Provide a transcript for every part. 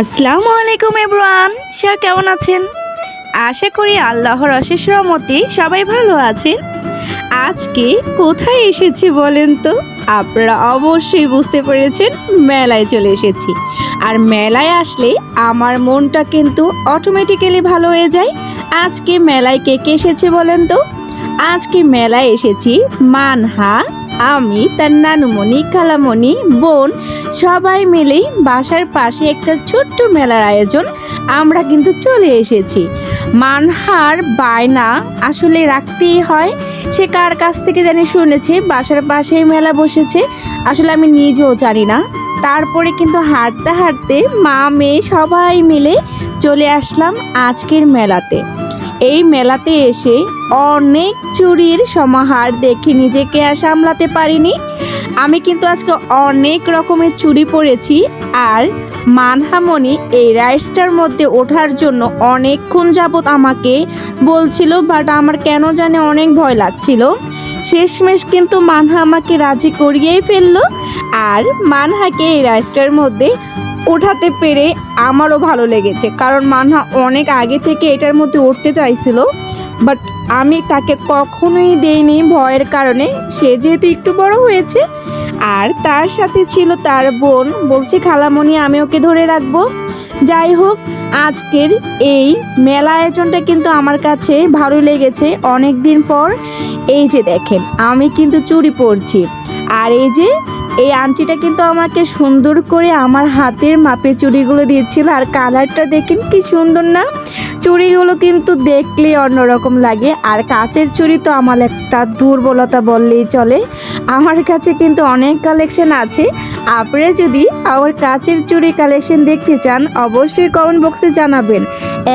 আসসালামু আলাইকুম এব্রান স্যার, কেমন আছেন? আশা করি আল্লাহর অশেষ রহমতে সবাই ভালো আছেন। আজকে কোথায় এসেছি বলেন তো? আপনারা অবশ্যই বুঝতে পেরেছেন, মেলায় চলে এসেছি। আর মেলায় আসলে আমার মনটা কিন্তু অটোমেটিক্যালি ভালো হয়ে যায়। আজকে মেলায় কে কে এসেছে বলেন তো? আজকে মেলায় এসেছি মানহা আমি তার নানুমণি কালামণি, বোন, সবাই মিলেই বাসার পাশে একটা ছোট্ট মেলার আয়োজন আমরা কিন্তু চলে এসেছি। মানহার বায়না আসলে রাখতেই হয়। সে কার কাছ থেকে জানি শুনেছে, বাসার পাশেই মেলা বসেছে। আসলে আমি নিজেও জানি না। তারপরে কিন্তু হাঁটতে হাঁটতে মা, মেয়ে সবাই মিলে চলে আসলাম আজকের মেলাতে। এই মেলাতে এসে অনেক চুরির সমাহার দেখে নিজেকে আর সামলাতে পারিনি। আমি কিন্তু আজকে অনেক রকমের চুরি পরেছি আর মানহামণি এই রাইডসটার মধ্যে ওঠার জন্য অনেকক্ষণ যাবৎ আমাকে বলছিল, বাট আমার কেন জানে অনেক ভয় লাগছিল। শেষমেশ কিন্তু মানহা আমাকে রাজি করিয়েই ফেলল আর মানহাকে এই রাইডসটার মধ্যে ওঠাতে পেরে আমারও ভালো লেগেছে। কারণ মানহা অনেক আগে থেকে এটার মধ্যে উঠতে চাইছিল। বাট আমি তাকে কখনোই দেইনি ভয়ের কারণে। সে যেহেতু একটু বড় হয়েছে, আর তার সাথে ছিল তার বোন। বলছে, খালামণি, আমি ওকে ধরে রাখব। যাই হোক, আজকের এই মেলা আয়োজনটা কিন্তু আমার কাছে ভালো লেগেছে। অনেক দিন পর এই যে দেখেন, আমি কিন্তু চুরি পরছি। আর এই যে এই আংটিটা কিন্তু আমাকে সুন্দর করে আমার হাতের মাপে চুড়িগুলো দিয়েছিল, আর কালারটা দেখেন কি সুন্দর না? চুড়িগুলো কিন্তু দেখলে অন্যরকম লাগে, আর কাচের চুড়ি তো আমার একটা দুর্বলতা বললেই চলে। আমার কাছে কিন্তু অনেক কালেকশন আছে আপনারা যদি আমার কাচের চুড়ি কালেকশন দেখতে চান, অবশ্যই কমেন্ট বক্সে জানাবেন।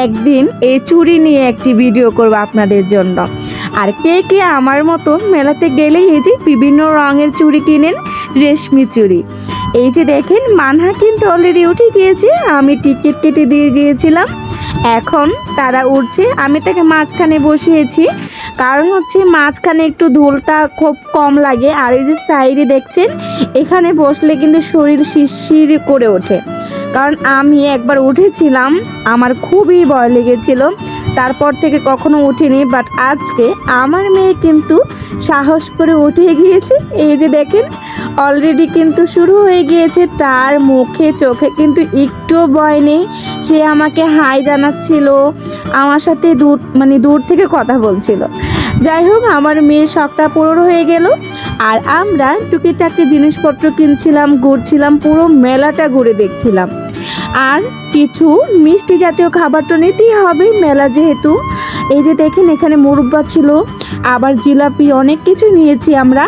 একদিন এই চুড়ি নিয়ে একটি ভিডিও করব আপনাদের জন্য। আর কে কে আমার মতো মেলাতে গেলেই এই যে বিভিন্ন রঙের চুড়ি কিনেন রেশমি চুড়ি এই যে দেখেন মানহা কিন্তু অলরেডি উঠে গিয়েছে, আমি টিকিট কেটে দিয়ে গিয়েছিলাম। এখন তারা উঠছে, আমি তাকে মাঝখানে বসিয়েছি। কারণ হচ্ছে মাঝখানে একটু ধুলটা খুব কম লাগে, আর এই যে সাইডে দেখছেন, এখানে বসলে কিন্তু শরীর শিরশির করে ওঠে। কারণ আমি একবার উঠেছিলাম, আমার খুবই ভয় লেগেছিল। তারপর থেকে কখনো উঠিনি বাট আজকে আমার মেয়ে কিন্তু সাহস করে উঠে গিয়েছে। এই যে দেখেন অলরেডি কিন্তু শুরু হয়ে গিয়েছে। তার মুখে, চোখে কিন্তু একটুও ভয় নেই। সে আমাকে হাই জানাচ্ছিল, আমার সাথে দূর মানে দূর থেকে কথা বলছিল। যাই হোক, আমার মেয়ের শখটা পূরণ হয়ে গেল। আর আমরা টুকিটাকি জিনিসপত্র কিনছিলাম, ঘুরছিলাম, পুরো মেলাটা ঘুরে দেখছিলাম। আর কিছু মিষ্টি জাতীয় খাবার তো নিতেই হবে মেলা যেহেতু। এই যে দেখেন, এখানে মুরব্বা ছিল, আবার জিলাপি অনেক কিছু নিয়েছি আমরা।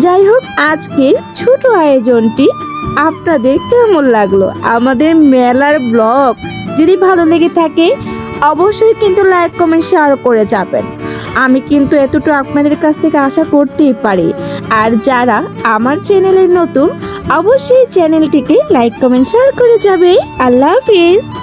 যাই হোক আজকে ছোট আয়োজনটি আপনাদের কেমন লাগল? আমাদের মেলার ব্লগ যদি ভালো লেগে থাকে, অবশ্যই কিন্তু লাইক, কমেন্ট, শেয়ার করে যাবেন। আমি কিন্তু এতটুকু আপনাদের কাছ থেকে আশা করতেই পারি। আর যারা আমার চ্যানেলে নতুন, অবশ্যই চ্যানেলটিকে লাইক, কমেন্ট, শেয়ার করে যাবে। আল্লাহ হাফিজ।